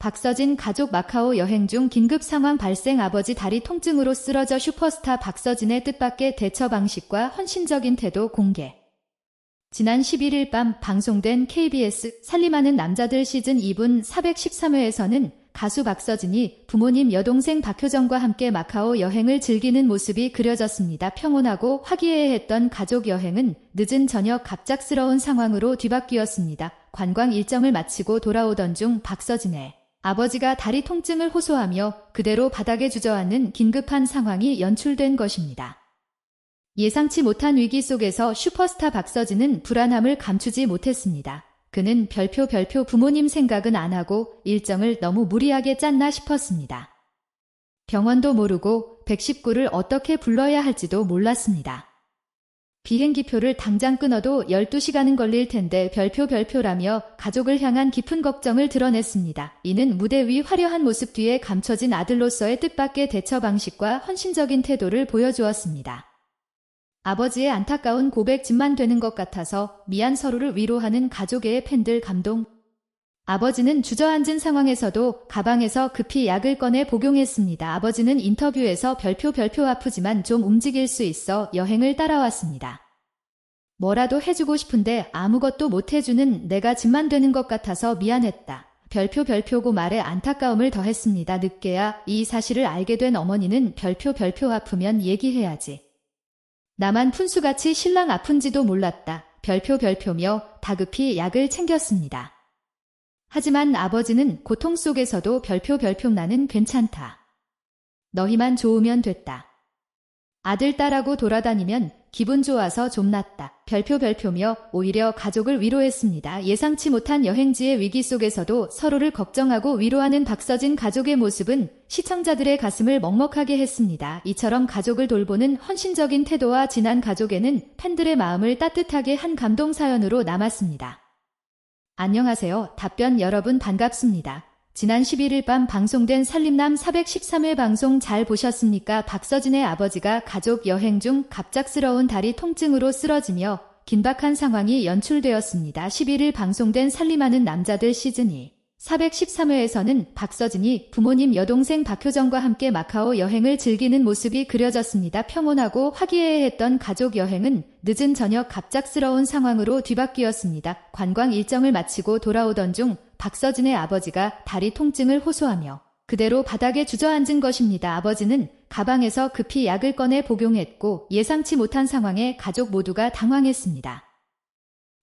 박서진 가족 마카오 여행 중 긴급 상황 발생 아버지 다리 통증으로 쓰러져 슈퍼스타 박서진의 뜻밖의 대처 방식과 헌신적인 태도 공개. 지난 11일 밤 방송된 KBS 살림하는 남자들 시즌 2분 413회에서는 가수 박서진이 부모님 여동생 박효정과 함께 마카오 여행을 즐기는 모습이 그려졌습니다. 평온하고 화기애애했던 가족 여행은 늦은 저녁 갑작스러운 상황으로 뒤바뀌었습니다. 관광 일정을 마치고 돌아오던 중 박서진의 아버지가 다리 통증을 호소하며 그대로 바닥에 주저앉는 긴급한 상황이 연출된 것입니다. 예상치 못한 위기 속에서 슈퍼스타 박서진은 불안함을 감추지 못했습니다. 그는 별표 별표 부모님 생각은 안 하고 일정을 너무 무리하게 짰나 싶었습니다. 병원도 모르고 119를 어떻게 불러야 할지도 몰랐습니다. 비행기표를 당장 끊어도 12시간은 걸릴 텐데 별표 별표라며 가족을 향한 깊은 걱정을 드러냈습니다. 이는 무대 위 화려한 모습 뒤에 감춰진 아들로서의 뜻밖의 대처 방식과 헌신적인 태도를 보여주었습니다. 아버지의 안타까운 고백 집만 되는 것 같아서 미안 서로를 위로하는 가족의 팬들 감동. 아버지는 주저앉은 상황에서도 가방에서 급히 약을 꺼내 복용했습니다. 아버지는 인터뷰에서 별표 별표 아프지만 좀 움직일 수 있어 여행을 따라왔습니다. 뭐라도 해주고 싶은데 아무것도 못 해주는 내가 집만 되는 것 같아서 미안했다. 별표 별표고 말에 안타까움을 더했습니다. 늦게야 이 사실을 알게 된 어머니는 별표 별표 아프면 얘기해야지. 나만 푼수같이 신랑 아픈지도 몰랐다. 별표 별표며 다급히 약을 챙겼습니다. 하지만 아버지는 고통 속에서도 별표 별표 나는 괜찮다. 너희만 좋으면 됐다. 아들 딸하고 돌아다니면 기분 좋아서 좀 낫다. 별표 별표며 오히려 가족을 위로했습니다. 예상치 못한 여행지의 위기 속에서도 서로를 걱정하고 위로하는 박서진 가족의 모습은 시청자들의 가슴을 먹먹하게 했습니다. 이처럼 가족을 돌보는 헌신적인 태도와 진한 가족에는 팬들의 마음을 따뜻하게 한 감동 사연으로 남았습니다. 안녕하세요. 답변 여러분 반갑습니다. 지난 11일 밤 방송된 살림남 413회 방송 잘 보셨습니까? 박서진의 아버지가 가족 여행 중 갑작스러운 다리 통증으로 쓰러지며 긴박한 상황이 연출되었습니다. 11일 방송된 살림하는 남자들 시즌 2 413회에서는 박서진이 부모님 여동생 박효정과 함께 마카오 여행을 즐기는 모습이 그려졌습니다. 평온하고 화기애애했던 가족 여행은 늦은 저녁 갑작스러운 상황으로 뒤바뀌었습니다. 관광 일정을 마치고 돌아오던 중 박서진의 아버지가 다리 통증을 호소하며 그대로 바닥에 주저앉은 것입니다. 아버지는 가방에서 급히 약을 꺼내 복용했고 예상치 못한 상황에 가족 모두가 당황했습니다.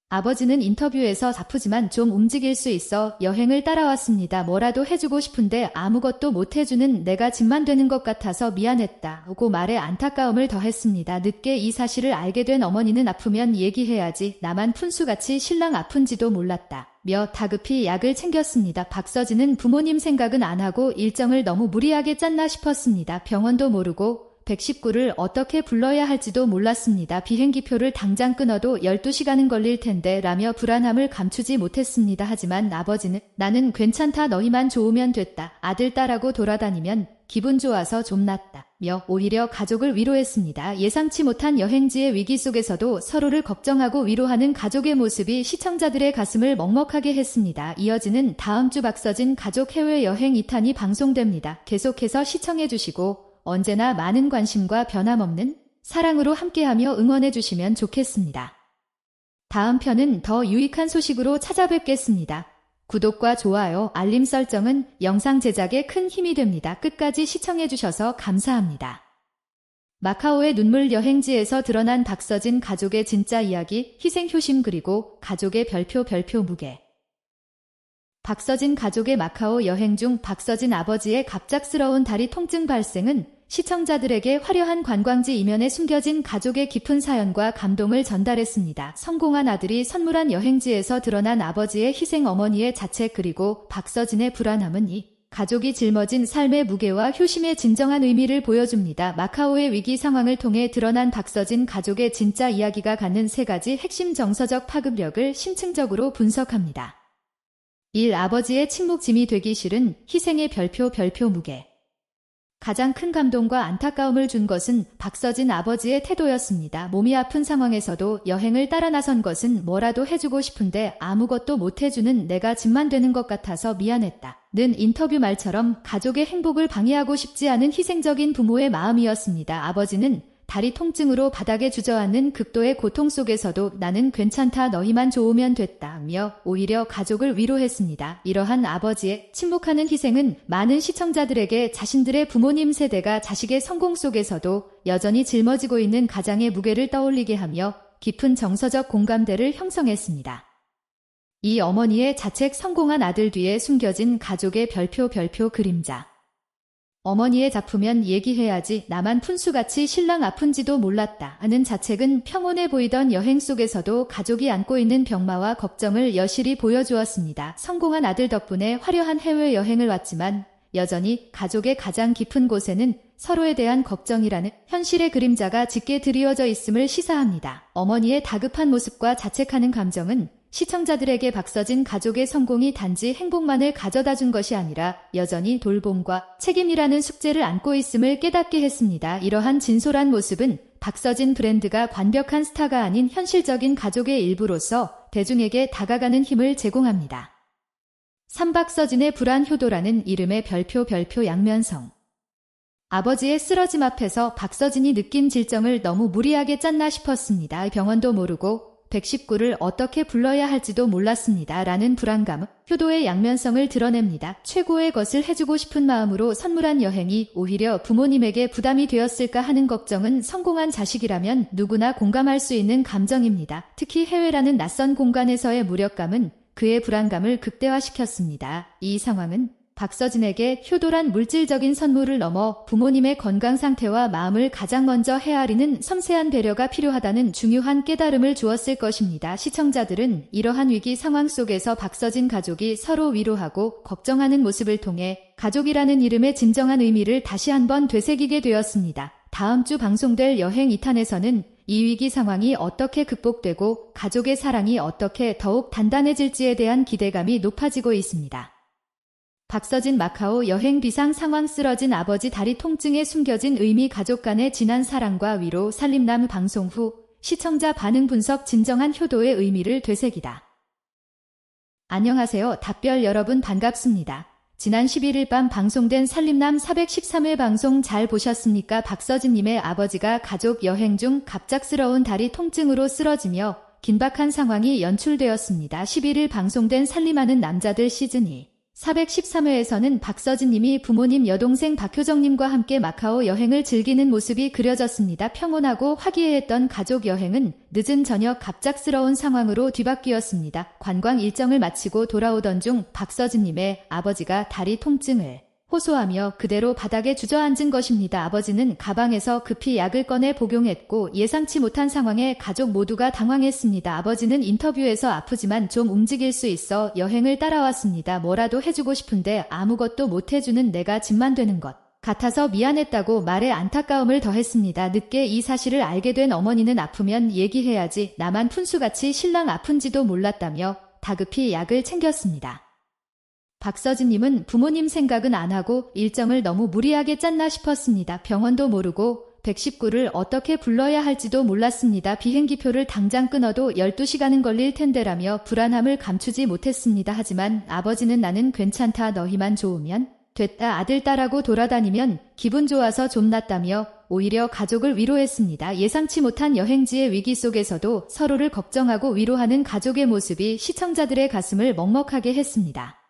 아버지는 인터뷰에서 아프지만 좀 움직일 수 있어 여행을 따라왔습니다. 뭐라도 해주고 싶은데 아무것도 못 해주는 내가 집만 되는 것 같아서 미안했다. 고 말에 안타까움을 더했습니다. 늦게 이 사실을 알게 된 어머니는 아프면 얘기해야지. 나만 푼수같이 신랑 아픈지도 몰랐다. 며 다급히 약을 챙겼습니다. 박서진은 부모님 생각은 안 하고 일정을 너무 무리하게 짰나 싶었습니다. 병원도 모르고 119를 어떻게 불러야 할지도 몰랐습니다. 비행기표를 당장 끊어도 12시간은 걸릴 텐데 라며 불안함을 감추지 못했습니다. 하지만 아버지는 나는 괜찮다 너희만 좋으면 됐다. 아들 딸하고 돌아다니면 기분 좋아서 좀 낫다. 며 오히려 가족을 위로했습니다. 예상치 못한 여행지의 위기 속에서도 서로를 걱정하고 위로하는 가족의 모습이 시청자들의 가슴을 먹먹하게 했습니다. 이어지는 다음 주 박서진 가족 해외여행 2탄이 방송됩니다. 계속해서 시청해주시고 언제나 많은 관심과 변함없는 사랑으로 함께하며 응원해 주시면 좋겠습니다. 다음 편은 더 유익한 소식으로 찾아뵙겠습니다. 구독과 좋아요, 알림 설정은 영상 제작에 큰 힘이 됩니다. 끝까지 시청해 주셔서 감사합니다. 마카오의 눈물 여행지에서 드러난 박서진 가족의 진짜 이야기, 희생 효심 그리고 가족의 별표 별표 무게. 박서진 가족의 마카오 여행 중 박서진 아버지의 갑작스러운 다리 통증 발생은 시청자들에게 화려한 관광지 이면에 숨겨진 가족의 깊은 사연과 감동을 전달했습니다. 성공한 아들이 선물한 여행지에서 드러난 아버지의 희생 어머니의 자책 그리고 박서진의 불안함은 이 가족이 짊어진 삶의 무게와 효심의 진정한 의미를 보여줍니다. 마카오의 위기 상황을 통해 드러난 박서진 가족의 진짜 이야기가 갖는 세 가지 핵심 정서적 파급력을 심층적으로 분석합니다. 1. 아버지의 침묵 짐이 되기 싫은 희생의 별표 별표 무게 가장 큰 감동과 안타까움을 준 것은 박서진 아버지의 태도였습니다. 몸이 아픈 상황에서도 여행을 따라 나선 것은 뭐라도 해주고 싶은데 아무것도 못 해주는 내가 짐만 되는 것 같아서 미안했다. 는 인터뷰 말처럼 가족의 행복을 방해하고 싶지 않은 희생적인 부모의 마음이었습니다. 아버지는 다리 통증으로 바닥에 주저앉는 극도의 고통 속에서도 나는 괜찮다 너희만 좋으면 됐다며 오히려 가족을 위로했습니다. 이러한 아버지의 침묵하는 희생은 많은 시청자들에게 자신들의 부모님 세대가 자식의 성공 속에서도 여전히 짊어지고 있는 가장의 무게를 떠올리게 하며 깊은 정서적 공감대를 형성했습니다. 이 어머니의 자책 성공한 아들 뒤에 숨겨진 가족의 별표 별표 그림자. 어머니의 작품면 얘기해야지 나만 푼수같이 신랑 아픈지도 몰랐다 하는 자책은 평온해 보이던 여행 속에서도 가족이 안고 있는 병마와 걱정을 여실히 보여주었습니다. 성공한 아들 덕분에 화려한 해외여행을 왔지만 여전히 가족의 가장 깊은 곳에는 서로에 대한 걱정이라는 현실의 그림자가 짙게 드리워져 있음을 시사합니다. 어머니의 다급한 모습과 자책하는 감정은 시청자들에게 박서진 가족의 성공이 단지 행복만을 가져다 준 것이 아니라 여전히 돌봄과 책임이라는 숙제를 안고 있음을 깨닫게 했습니다. 이러한 진솔한 모습은 박서진 브랜드가 완벽한 스타가 아닌 현실적인 가족의 일부로서 대중에게 다가가는 힘을 제공합니다. 삼박서진의 불안 효도라는 이름의 별표 별표 양면성 아버지의 쓰러짐 앞에서 박서진이 느낀 질정을 너무 무리하게 짰나 싶었습니다. 병원도 모르고 119를 어떻게 불러야 할지도 몰랐습니다. 라는 불안감, 효도의 양면성을 드러냅니다. 최고의 것을 해주고 싶은 마음으로 선물한 여행이 오히려 부모님에게 부담이 되었을까 하는 걱정은 성공한 자식이라면 누구나 공감할 수 있는 감정입니다. 특히 해외라는 낯선 공간에서의 무력감은 그의 불안감을 극대화시켰습니다. 이 상황은 박서진에게 효도란 물질적인 선물을 넘어 부모님의 건강 상태와 마음을 가장 먼저 헤아리는 섬세한 배려가 필요하다는 중요한 깨달음을 주었을 것입니다. 시청자들은 이러한 위기 상황 속에서 박서진 가족이 서로 위로하고 걱정하는 모습을 통해 가족이라는 이름의 진정한 의미를 다시 한번 되새기게 되었습니다. 다음 주 방송될 여행 2탄에서는 이 위기 상황이 어떻게 극복되고 가족의 사랑이 어떻게 더욱 단단해질지에 대한 기대감이 높아지고 있습니다. 박서진 마카오 여행 비상 상황 쓰러진 아버지 다리 통증에 숨겨진 의미 가족 간의 진한 사랑과 위로 살림남 방송 후 시청자 반응 분석 진정한 효도의 의미를 되새기다. 안녕하세요. 답별 여러분 반갑습니다. 지난 11일 밤 방송된 살림남 413회 방송 잘 보셨습니까? 박서진님의 아버지가 가족 여행 중 갑작스러운 다리 통증으로 쓰러지며 긴박한 상황이 연출되었습니다. 11일 방송된 살림하는 남자들 시즌 2 413회에서는 박서진님이 부모님 여동생 박효정님과 함께 마카오 여행을 즐기는 모습이 그려졌습니다. 평온하고 화기애애했던 가족 여행은 늦은 저녁 갑작스러운 상황으로 뒤바뀌었습니다. 관광 일정을 마치고 돌아오던 중 박서진님의 아버지가 다리 통증을 호소하며 그대로 바닥에 주저앉은 것입니다. 아버지는 가방에서 급히 약을 꺼내 복용했고 예상치 못한 상황에 가족 모두가 당황했습니다. 아버지는 인터뷰에서 아프지만 좀 움직일 수 있어 여행을 따라왔습니다. 뭐라도 해주고 싶은데 아무것도 못 해주는 내가 짐만 되는 것. 같아서 미안했다고 말에 안타까움을 더했습니다. 늦게 이 사실을 알게 된 어머니는 아프면 얘기해야지 나만 푼수같이 신랑 아픈지도 몰랐다며 다급히 약을 챙겼습니다. 박서진님은 부모님 생각은 안 하고 일정을 너무 무리하게 짰나 싶었습니다. 병원도 모르고 119를 어떻게 불러야 할지도 몰랐습니다. 비행기표를 당장 끊어도 12시간은 걸릴 텐데라며 불안함을 감추지 못했습니다. 하지만 아버지는 나는 괜찮다 너희만 좋으면 됐다 아들 딸하고 돌아다니면 기분 좋아서 좀 낫다며 오히려 가족을 위로했습니다. 예상치 못한 여행지의 위기 속에서도 서로를 걱정하고 위로하는 가족의 모습이 시청자들의 가슴을 먹먹하게 했습니다.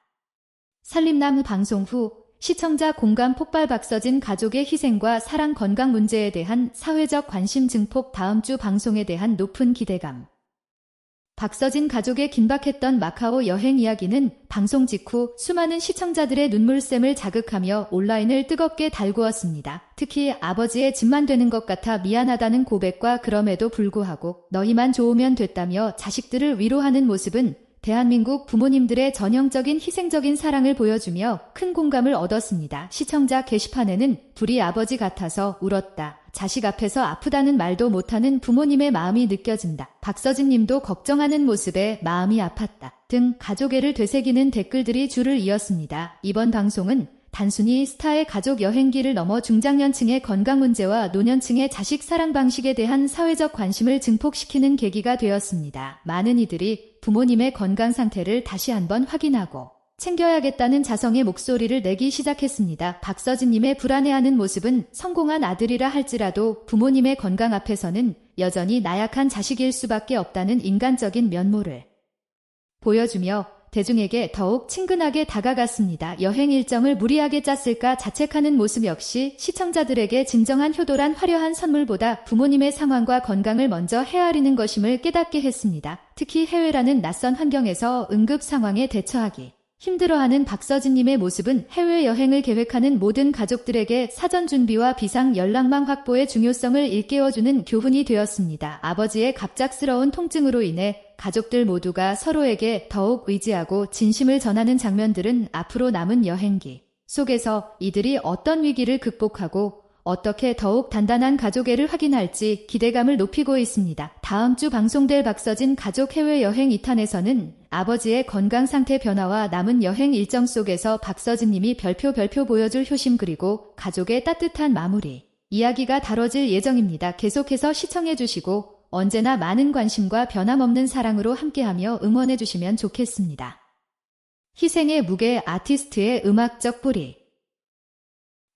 살림남 방송 후 시청자 공감 폭발 박서진 가족의 희생과 사랑 건강 문제에 대한 사회적 관심 증폭 다음 주 방송에 대한 높은 기대감. 박서진 가족의 긴박했던 마카오 여행 이야기는 방송 직후 수많은 시청자들의 눈물샘을 자극하며 온라인을 뜨겁게 달구었습니다. 특히 아버지의 짐만 되는 것 같아 미안하다는 고백과 그럼에도 불구하고 너희만 좋으면 됐다며 자식들을 위로하는 모습은 대한민국 부모님들의 전형적인 희생적인 사랑을 보여주며 큰 공감을 얻었습니다. 시청자 게시판에는 불이 아버지 같아서 울었다. 자식 앞에서 아프다는 말도 못하는 부모님의 마음이 느껴진다. 박서진 님도 걱정하는 모습에 마음이 아팠다. 등 가족애를 되새기는 댓글들이 줄을 이었습니다. 이번 방송은 단순히 스타의 가족 여행기를 넘어 중장년층의 건강 문제와 노년층의 자식 사랑 방식에 대한 사회적 관심을 증폭시키는 계기가 되었습니다. 많은 이들이 부모님의 건강 상태를 다시 한번 확인하고 챙겨야겠다는 자성의 목소리를 내기 시작했습니다. 박서진님의 불안해하는 모습은 성공한 아들이라 할지라도 부모님의 건강 앞에서는 여전히 나약한 자식일 수밖에 없다는 인간적인 면모를 보여주며 대중에게 더욱 친근하게 다가갔습니다. 여행 일정을 무리하게 짰을까 자책하는 모습 역시 시청자들에게 진정한 효도란 화려한 선물보다 부모님의 상황과 건강을 먼저 헤아리는 것임을 깨닫게 했습니다. 특히 해외라는 낯선 환경에서 응급 상황에 대처하기. 힘들어하는 박서진님의 모습은 해외여행을 계획하는 모든 가족들에게 사전 준비와 비상 연락망 확보의 중요성을 일깨워주는 교훈이 되었습니다. 아버지의 갑작스러운 통증으로 인해 가족들 모두가 서로에게 더욱 의지하고 진심을 전하는 장면들은 앞으로 남은 여행기 속에서 이들이 어떤 위기를 극복하고 어떻게 더욱 단단한 가족애를 확인할지 기대감을 높이고 있습니다. 다음 주 방송될 박서진 가족 해외여행 2탄에서는 아버지의 건강 상태 변화와 남은 여행 일정 속에서 박서진 님이 별표 별표 보여줄 효심 그리고 가족의 따뜻한 마무리 이야기가 다뤄질 예정입니다. 계속해서 시청해주시고 언제나 많은 관심과 변함없는 사랑으로 함께하며 응원해 주시면 좋겠습니다. 희생의 무게 아티스트의 음악적 뿌리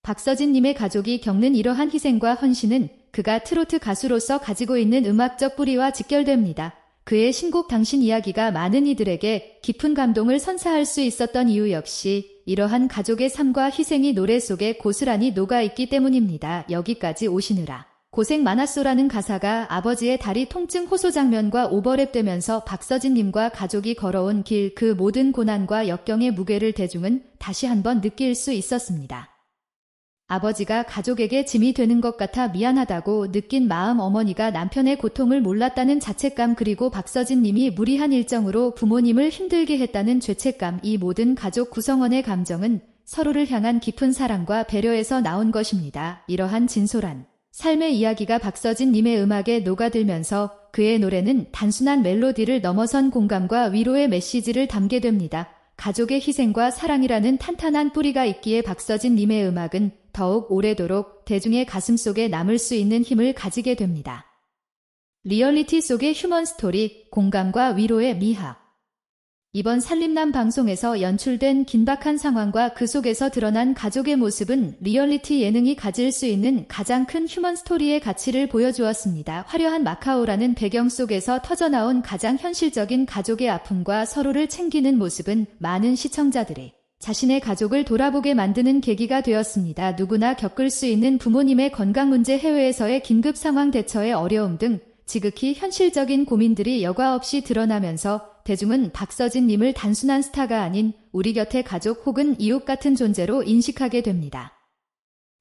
박서진님의 가족이 겪는 이러한 희생과 헌신은 그가 트로트 가수로서 가지고 있는 음악적 뿌리와 직결됩니다. 그의 신곡 당신 이야기가 많은 이들에게 깊은 감동을 선사할 수 있었던 이유 역시 이러한 가족의 삶과 희생이 노래 속에 고스란히 녹아있기 때문입니다. 여기까지 오시느라. 고생 많았소라는 가사가 아버지의 다리 통증 호소 장면과 오버랩되면서 박서진님과 가족이 걸어온 길 그 모든 고난과 역경의 무게를 대중은 다시 한번 느낄 수 있었습니다. 아버지가 가족에게 짐이 되는 것 같아 미안하다고 느낀 마음 어머니가 남편의 고통을 몰랐다는 자책감 그리고 박서진 님이 무리한 일정으로 부모님을 힘들게 했다는 죄책감 이 모든 가족 구성원의 감정은 서로를 향한 깊은 사랑과 배려에서 나온 것입니다. 이러한 진솔한 삶의 이야기가 박서진 님의 음악에 녹아들면서 그의 노래는 단순한 멜로디를 넘어선 공감과 위로의 메시지를 담게 됩니다. 가족의 희생과 사랑이라는 탄탄한 뿌리가 있기에 박서진 님의 음악은 더욱 오래도록 대중의 가슴 속에 남을 수 있는 힘을 가지게 됩니다. 리얼리티 속의 휴먼 스토리, 공감과 위로의 미학. 이번 살림남 방송에서 연출된 긴박한 상황과 그 속에서 드러난 가족의 모습은 리얼리티 예능이 가질 수 있는 가장 큰 휴먼 스토리의 가치를 보여주었습니다. 화려한 마카오라는 배경 속에서 터져나온 가장 현실적인 가족의 아픔과 서로를 챙기는 모습은 많은 시청자들이 자신의 가족을 돌아보게 만드는 계기가 되었습니다. 누구나 겪을 수 있는 부모님의 건강 문제 해외에서의 긴급 상황 대처의 어려움 등 지극히 현실적인 고민들이 여과 없이 드러나면서 대중은 박서진 님을 단순한 스타가 아닌 우리 곁의 가족 혹은 이웃 같은 존재로 인식하게 됩니다.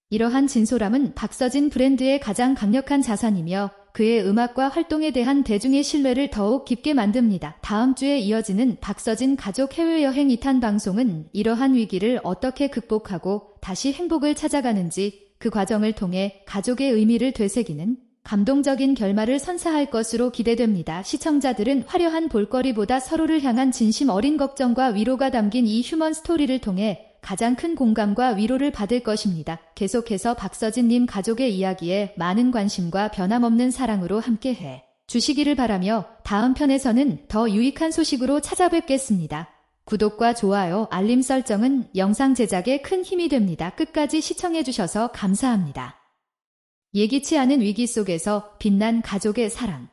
이러한 진솔함은 박서진 브랜드의 가장 강력한 자산이며 그의 음악과 활동에 대한 대중의 신뢰를 더욱 깊게 만듭니다. 다음 주에 이어지는 박서진 가족 해외여행 2탄 방송은 이러한 위기를 어떻게 극복하고 다시 행복을 찾아가는지 그 과정을 통해 가족의 의미를 되새기는 감동적인 결말을 선사할 것으로 기대됩니다. 시청자들은 화려한 볼거리보다 서로를 향한 진심 어린 걱정과 위로가 담긴 이 휴먼 스토리를 통해 가장 큰 공감과 위로를 받을 것입니다. 계속해서 박서진님 가족의 이야기에 많은 관심과 변함없는 사랑으로 함께해 주시기를 바라며 다음 편에서는 더 유익한 소식으로 찾아뵙겠습니다. 구독과 좋아요, 알림 설정은 영상 제작에 큰 힘이 됩니다. 끝까지 시청해주셔서 감사합니다. 예기치 않은 위기 속에서 빛난 가족의 사랑.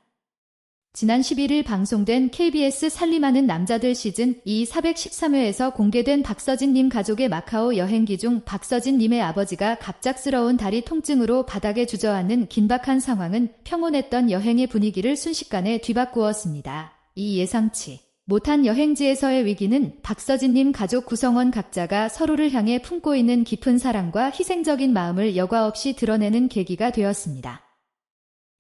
지난 11일 방송된 KBS 살림하는 남자들 시즌 2 413회에서 공개된 박서진님 가족의 마카오 여행기 중 박서진님의 아버지가 갑작스러운 다리 통증으로 바닥에 주저앉는 긴박한 상황은 평온했던 여행의 분위기를 순식간에 뒤바꾸었습니다. 이 예상치 못한 여행지에서의 위기는 박서진님 가족 구성원 각자가 서로를 향해 품고 있는 깊은 사랑과 희생적인 마음을 여과 없이 드러내는 계기가 되었습니다.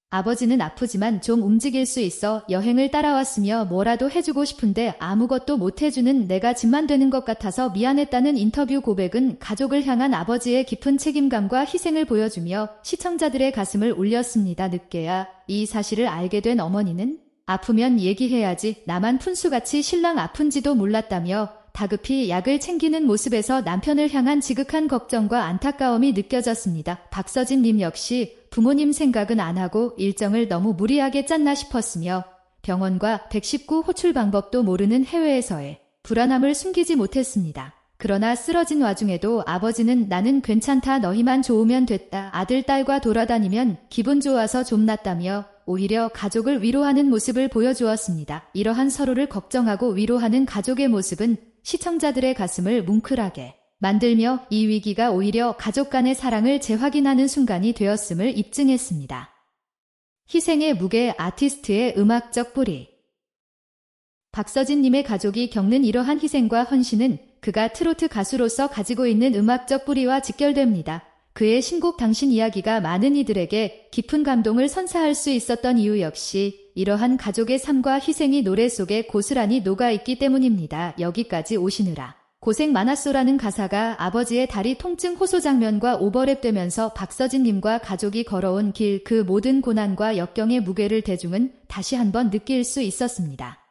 아버지는 아프지만 좀 움직일 수 있어 여행을 따라왔으며 뭐라도 해주고 싶은데 아무것도 못 해주는 내가 짐만 되는 것 같아서 미안했다는 인터뷰 고백은 가족을 향한 아버지의 깊은 책임감과 희생을 보여주며 시청자들의 가슴을 울렸습니다. 늦게야 이 사실을 알게 된 어머니는 아프면 얘기해야지 나만 푼수같이 신랑 아픈지도 몰랐다며 다급히 약을 챙기는 모습에서 남편을 향한 지극한 걱정과 안타까움이 느껴졌습니다. 박서진 님 역시 부모님 생각은 안 하고 일정을 너무 무리하게 짰나 싶었으며 병원과 119 호출 방법도 모르는 해외에서의 불안함을 숨기지 못했습니다. 그러나 쓰러진 와중에도 아버지는 나는 괜찮다 너희만 좋으면 됐다 아들 딸과 돌아다니면 기분 좋아서 좀 낫다며 오히려 가족을 위로하는 모습을 보여주었습니다. 이러한 서로를 걱정하고 위로하는 가족의 모습은 시청자들의 가슴을 뭉클하게 만들며 이 위기가 오히려 가족 간의 사랑을 재확인하는 순간이 되었음을 입증했습니다. 희생의 무게 아티스트의 음악적 뿌리 박서진님의 가족이 겪는 이러한 희생과 헌신은 그가 트로트 가수로서 가지고 있는 음악적 뿌리와 직결됩니다. 그의 신곡 당신 이야기가 많은 이들에게 깊은 감동을 선사할 수 있었던 이유 역시 이러한 가족의 삶과 희생이 노래 속에 고스란히 녹아있기 때문입니다. 여기까지 오시느라. 고생 많았소라는 가사가 아버지의 다리 통증 호소 장면과 오버랩되면서 박서진님과 가족이 걸어온 길 그 모든 고난과 역경의 무게를 대중은 다시 한번 느낄 수 있었습니다.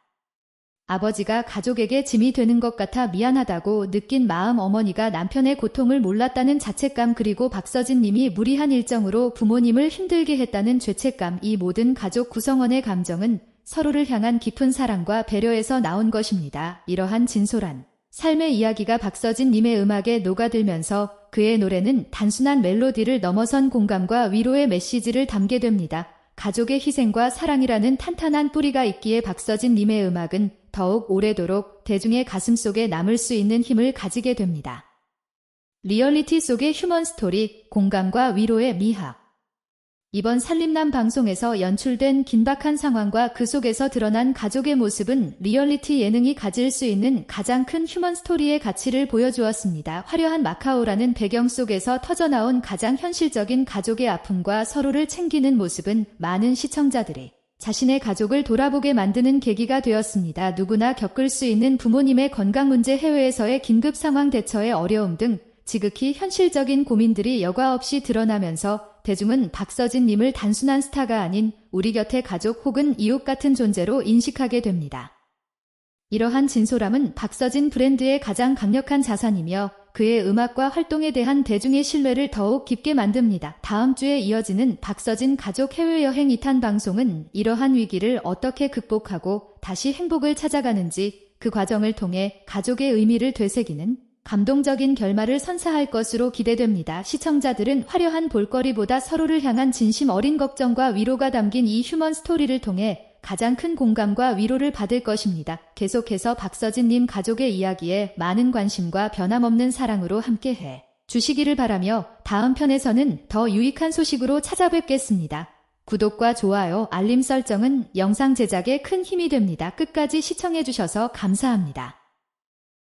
아버지가 가족에게 짐이 되는 것 같아 미안하다고 느낀 마음 어머니가 남편의 고통을 몰랐다는 자책감 그리고 박서진 님이 무리한 일정으로 부모님을 힘들게 했다는 죄책감 이 모든 가족 구성원의 감정은 서로를 향한 깊은 사랑과 배려에서 나온 것입니다. 이러한 진솔한 삶의 이야기가 박서진 님의 음악에 녹아들면서 그의 노래는 단순한 멜로디를 넘어선 공감과 위로의 메시지를 담게 됩니다. 가족의 희생과 사랑이라는 탄탄한 뿌리가 있기에 박서진 님의 음악은 더욱 오래도록 대중의 가슴 속에 남을 수 있는 힘을 가지게 됩니다. 리얼리티 속의 휴먼 스토리, 공감과 위로의 미학. 이번 살림남 방송에서 연출된 긴박한 상황과 그 속에서 드러난 가족의 모습은 리얼리티 예능이 가질 수 있는 가장 큰 휴먼 스토리의 가치를 보여주었습니다. 화려한 마카오라는 배경 속에서 터져나온 가장 현실적인 가족의 아픔과 서로를 챙기는 모습은 많은 시청자들이 자신의 가족을 돌아보게 만드는 계기가 되었습니다. 누구나 겪을 수 있는 부모님의 건강 문제 해외에서의 긴급 상황 대처의 어려움 등 지극히 현실적인 고민들이 여과 없이 드러나면서 대중은 박서진님을 단순한 스타가 아닌 우리 곁의 가족 혹은 이웃 같은 존재로 인식하게 됩니다. 이러한 진솔함은 박서진 브랜드의 가장 강력한 자산이며 그의 음악과 활동에 대한 대중의 신뢰를 더욱 깊게 만듭니다. 다음 주에 이어지는 박서진 가족 해외여행 2탄 방송은 이러한 위기를 어떻게 극복하고 다시 행복을 찾아가는지 그 과정을 통해 가족의 의미를 되새기는 감동적인 결말을 선사할 것으로 기대됩니다. 시청자들은 화려한 볼거리보다 서로를 향한 진심 어린 걱정과 위로가 담긴 이 휴먼 스토리를 통해 가장 큰 공감과 위로를 받을 것입니다. 계속해서 박서진님 가족의 이야기에 많은 관심과 변함없는 사랑으로 함께해 주시기를 바라며 다음 편에서는 더 유익한 소식으로 찾아뵙겠습니다. 구독과 좋아요, 알림 설정은 영상 제작에 큰 힘이 됩니다. 끝까지 시청해주셔서 감사합니다.